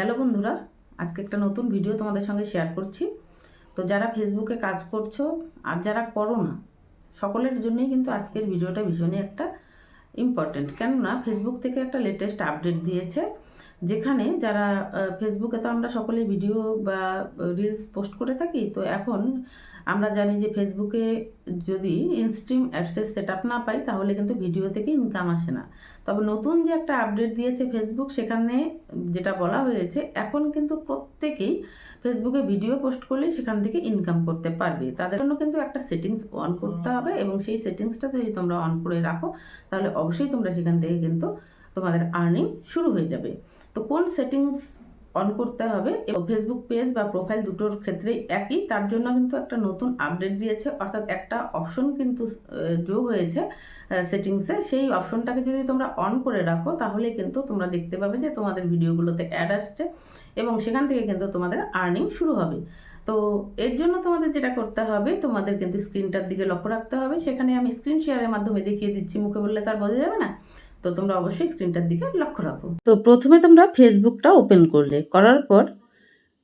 Hello বন্ধুরা, আজকে একটা নতুন ভিডিও তোমাদের সঙ্গে শেয়ার করছি। তো যারা ফেসবুকে কাজ করছ আর যারা করো না, সকলের জন্যই কিন্তু আজকের ভিডিওটা ভীষণই একটা ইম্পর্টেন্ট কেননা ফেসবুক থেকে একটা লেটেস্ট আপডেট দিয়েছে, যেখানে যারা ফেসবুকে তো আমরা সকলেই ভিডিও বা রিলস পোস্ট করে থাকি, তো এখন আমরা জানি যে ফেসবুকে যদি ইনস্ট্রিম অ্যাডসেস সেট আপ না পাই, তাহলে কিন্তু ভিডিও থেকে ইনকাম আসে না। তবে নতুন যে একটা আপডেট দিয়েছে ফেসবুক সেখানে যেটা বলা হয়েছে এখন কিন্তু প্রত্যেকেই ফেসবুকে ভিডিও পোস্ট করলে সেখান থেকে ইনকাম করতে পারবে। তাদের জন্য কিন্তু একটা সেটিংস অন করতে হবে এবং সেই সেটিংসটা যদি তোমরা অন করে রাখো তাহলে অবশ্যই তোমরা সেখান থেকে কিন্তু তোমাদের আর্নিং শুরু হয়ে যাবে। তো কোন সেটিংস অন করতে হবে এবং ফেসবুক পেজ বা প্রোফাইল দুটোর ক্ষেত্রেই একই। তার জন্য কিন্তু একটা নতুন আপডেট দিয়েছে। অর্থাৎ একটা অপশন কিন্তু যোগ হয়েছে সেটিংসে সেই অপশনটাকে যদি তোমরা অন করে রাখো, তাহলে কিন্তু তোমরা দেখতে পাবে যে তোমাদের ভিডিওগুলোতে অ্যাড আসছে এবং সেখান থেকে কিন্তু তোমাদের আর্নিং শুরু হবে। তো এর জন্য তোমাদের যেটা করতে হবে, তোমাদের কিন্তু স্ক্রিনটার দিকে লক্ষ্য রাখতে হবে। সেখানে আমি স্ক্রিন শেয়ারের মাধ্যমে দেখিয়ে দিচ্ছি। মুখে বললে তার বোঝা যাবে না? তো তোমরা অবশ্যই স্ক্রিনটার দিকে লক্ষ্য রাখো। তো প্রথমে তোমরা ফেসবুকটা ওপেন করলে। করার পর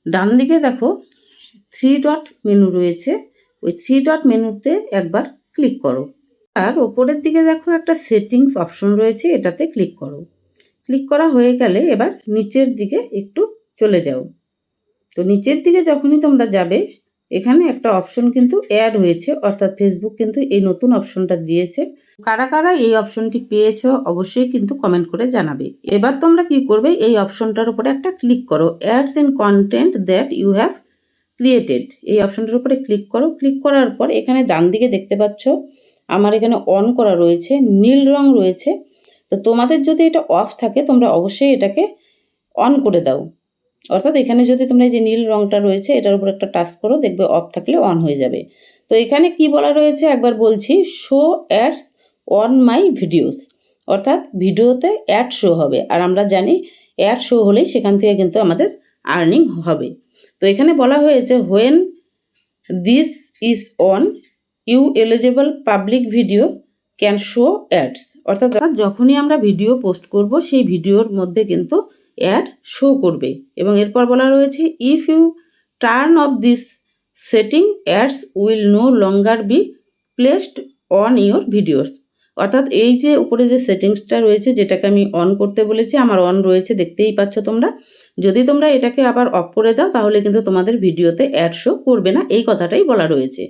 ডান দিকে দেখো থ্রি ডট মেনু রয়েছে। ওই থ্রি ডট মেনুতে একবার ক্লিক করো। আর ওপরের দিকে দেখো একটা সেটিংস অপশন রয়েছে, এটাতে ক্লিক করো। ক্লিক করা হয়ে গেলে এবার নিচের দিকে একটু চলে যাও। তো নিচের দিকে যখনই তোমরা যাবে এখানে একটা অপশন কিন্তু অ্যাড হয়েছে, অর্থাৎ ফেসবুক কিন্তু এই নতুন অপশনটা দিয়েছে। কারা কারা এই অপশনটি পেয়েছ অবশ্যই কিন্তু কমেন্ট করে জানাবে। এবার তোমরা কি করবে, এই অপশনটার উপরে একটা ক্লিক করো ads in content that you have created এই অপশনটার উপরে ক্লিক করো ক্লিক করার পর এখানে ডান দিকে দেখতে পাচ্ছ, আমার এখানে অন করা রয়েছে, নীল রং রয়েছে। তো তোমাদের যদি এটা অফ থাকে, তোমরা অবশ্যই এটাকে অন করে দাও। অর্থাৎ এখানে যদি তোমরা যে নীল রংটা রয়েছে, এটার উপর একটা টাচ করো, দেখবে অফ থাকলে অন হয়ে যাবে। তো এখানে কি বলা রয়েছে? একবার বলছি show ads on my videos অর্থাৎ ভিডিওতে অ্যাড শো হবে। আর আমরা জানি অ্যাড শো হলেই সেখান থেকে কিন্তু আমাদের আর্নিং হবে। তো এখানে বলা হয়েছে when this is on you eligible public video can show ads অর্থাৎ যখনই আমরা ভিডিও পোস্ট করব, সেই ভিডিওর মধ্যে কিন্তু অ্যাড শো করবে। এবং এরপর বলা রয়েছে if you turn off this setting ads will no longer be placed on your videos অর্থাৎ এই যে উপরে যে সেটিংসটা রয়েছে, যেটাকে আমি অন করতে বলেছি, আমার অন রয়েছে, দেখতেই পাচ্ছ তোমরা। যদি তোমরা এটাকে আবার অফ করে দাও, তাহলে কিন্তু তোমাদের ভিডিওতে অ্যাড শো করবে না, এই কথাটাই বলা রয়েছে।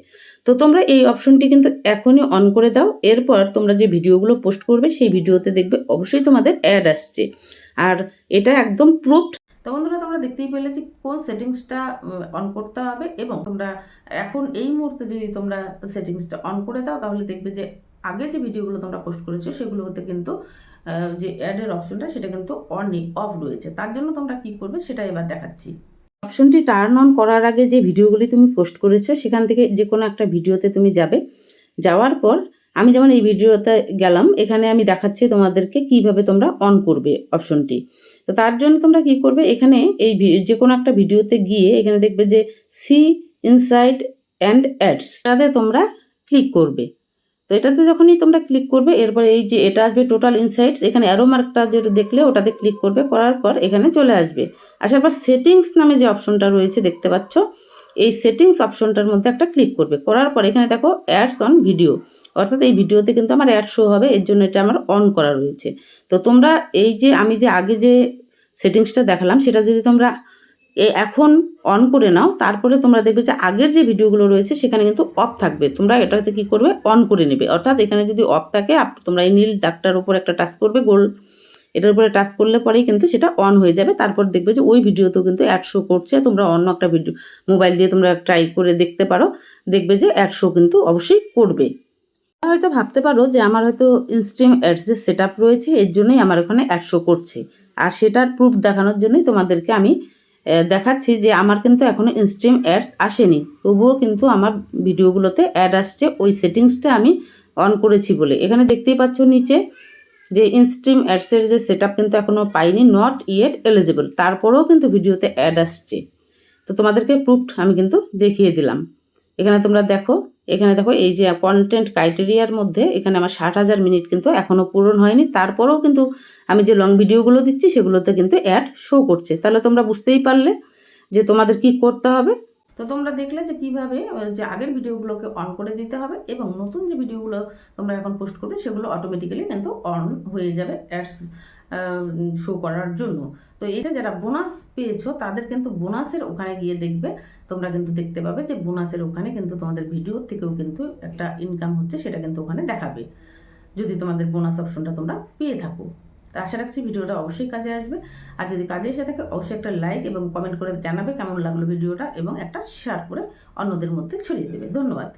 তো তোমরা এই অপশনটি কিন্তু এখনই অন করে দাও। এরপর তোমরা যে ভিডিওগুলো পোস্ট করবে, সেই ভিডিওতে দেখবে অবশ্যই তোমাদের অ্যাড আসছে। আর এটা একদম প্রুফড তো বন্ধুরা তোমরা দেখতেই পেলে যে কোন সেটিংসটা অন করতে হবে এবং তোমরা এখন এই মুহূর্তে যদি তোমরা সেটিংসটা অন করে দাও তাহলে দেখবে যে আগে যে ভিডিওগুলো তোমরা পোস্ট করেছ সেগুলোতে কিন্তু যে অ্যাডের অপশনটা সেটা কিন্তু অন অফ রয়েছে। তার জন্য তোমরা কি করবে সেটা এবার দেখাচ্ছি। অপশনটি টার্ন অন করার আগে যে ভিডিওগুলি তুমি পোস্ট করেছ সেখান থেকে যে কোনো একটা ভিডিওতে তুমি যাবে। যাওয়ার পর আমি যেমন এই ভিডিওতে গেলাম, এখানে আমি দেখাচ্ছি তোমাদেরকে কীভাবে তোমরা অন করবে অপশনটি তো তার জন্য তোমরা কি করবে, এখানে এই যে কোনো একটা ভিডিওতে গিয়ে এখানে দেখবে যে সি ইনসাইড অ্যান্ড অ্যাডস তাতে তোমরা ক্লিক করবে। তো এটাতে যখনই তোমরা ক্লিক করবে, এরপর এই যে এটা আসবে টোটাল ইনসাইটস এখানে অ্যারো মার্কটা যেটা দেখলে ওটাতে ক্লিক করবে, করার পর এখানে চলে আসবে। আসার পর সেটিংস নামে যে অপশনটা রয়েছে দেখতে পাচ্ছ, এই সেটিংস অপশনটার মধ্যে একটা ক্লিক করবে। করার পর এখানে দেখো অ্যাডস অন ভিডিও অর্থাৎ এই ভিডিওতে কিন্তু আমার অ্যাড শো হবে, এর জন্য এটা আমার অন করা রয়েছে। তো তোমরা এই যে, আমি যে আগে যে সেটিংসটা দেখালাম, সেটা যদি তোমরা এখন অন করে নাও, তারপরে তোমরা দেখবে যে আগের যে ভিডিওগুলো রয়েছে, সেখানে কিন্তু অফ থাকবে। তোমরা এটাতে কি করবে? অন করে নেবে। অর্থাৎ এখানে যদি অফ থাকে তোমরা এই নীল দাগটার উপর একটা টাচ করবে, গোল এটার উপরে টাচ করলে পরেই কিন্তু সেটা অন হয়ে যাবে। তারপর দেখবে যে ওই ভিডিওতেও কিন্তু অ্যাড শো করছে, তোমরা অন্য একটা ভিডিও মোবাইল দিয়ে তোমরা ট্রাই করে দেখতে পারো। দেখবে যে অ্যাড শো কিন্তু অবশ্যই করবে। হয়তো ভাবতে পারো যে আমার হয়তো ইনস্ট্রিম অ্যাডসের সেট আপ রয়েছে, এর জন্যই আমার ওখানে অ্যাড শো করছে। আর সেটার প্রুফ দেখানোর জন্যই তোমাদেরকে আমি দেখাচ্ছি যে আমার কিন্তু এখনও ইনস্ট্রিম অ্যাডস আসেনি। তবুও কিন্তু আমার ভিডিওগুলোতে অ্যাড আসছে, ওই সেটিংসটা আমি অন করেছি বলে। এখানে দেখতেই পাচ্ছ নিচে যে ইনস্ট্রিম অ্যাডসের যে সেট কিন্তু এখনও পাইনি নট ইয়েট এলিজিবল তারপরেও কিন্তু ভিডিওতে অ্যাড আসছে। তো তোমাদেরকে প্রুফ আমি কিন্তু দেখিয়ে দিলাম। এখানে তোমরা দেখো এখানে দেখো এই যে কন্টেন্ট ক্রাইটেরিয়ার মধ্যে এখানে আমার ষাট হাজার মিনিট কিন্তু এখনও পূরণ হয়নি। তারপরেও কিন্তু আমি যে লং ভিডিওগুলো দিচ্ছি সেগুলোতে কিন্তু অ্যাড শো করছে। তাহলে তোমরা বুঝতেই পারলে যে তোমাদের কি করতে হবে। তো তোমরা দেখলে যে কীভাবে যে আগের ভিডিওগুলোকে অন করে দিতে হবে এবং নতুন যে ভিডিওগুলো তোমরা এখন পোস্ট করবে সেগুলো অটোমেটিক্যালি কিন্তু অন হয়ে যাবে অ্যাডস শো করার জন্য। তো এটা যারা বোনাস পেয়েছ, তাদের কিন্তু বোনাসের ওখানে গিয়ে দেখবে। তোমরা কিন্তু দেখতে পাবে যে বোনাসের ওখানে কিন্তু তোমাদের ভিডিও থেকেও কিন্তু একটা ইনকাম হচ্ছে, সেটা কিন্তু ওখানে দেখাবে। যদি তোমাদের বোনাস অপশনটা তোমরা পেয়ে থাকো। তো আশা রাখছি ভিডিওটা অবশ্যই কাজে আসবে। আর যদি কাজে এসে থাকে, অবশ্যই একটা লাইক এবং কমেন্ট করে জানাবে কেমন লাগল ভিডিওটা এবং একটা শেয়ার করে অন্যদের মধ্যে ছড়িয়ে দেবে। ধন্যবাদ।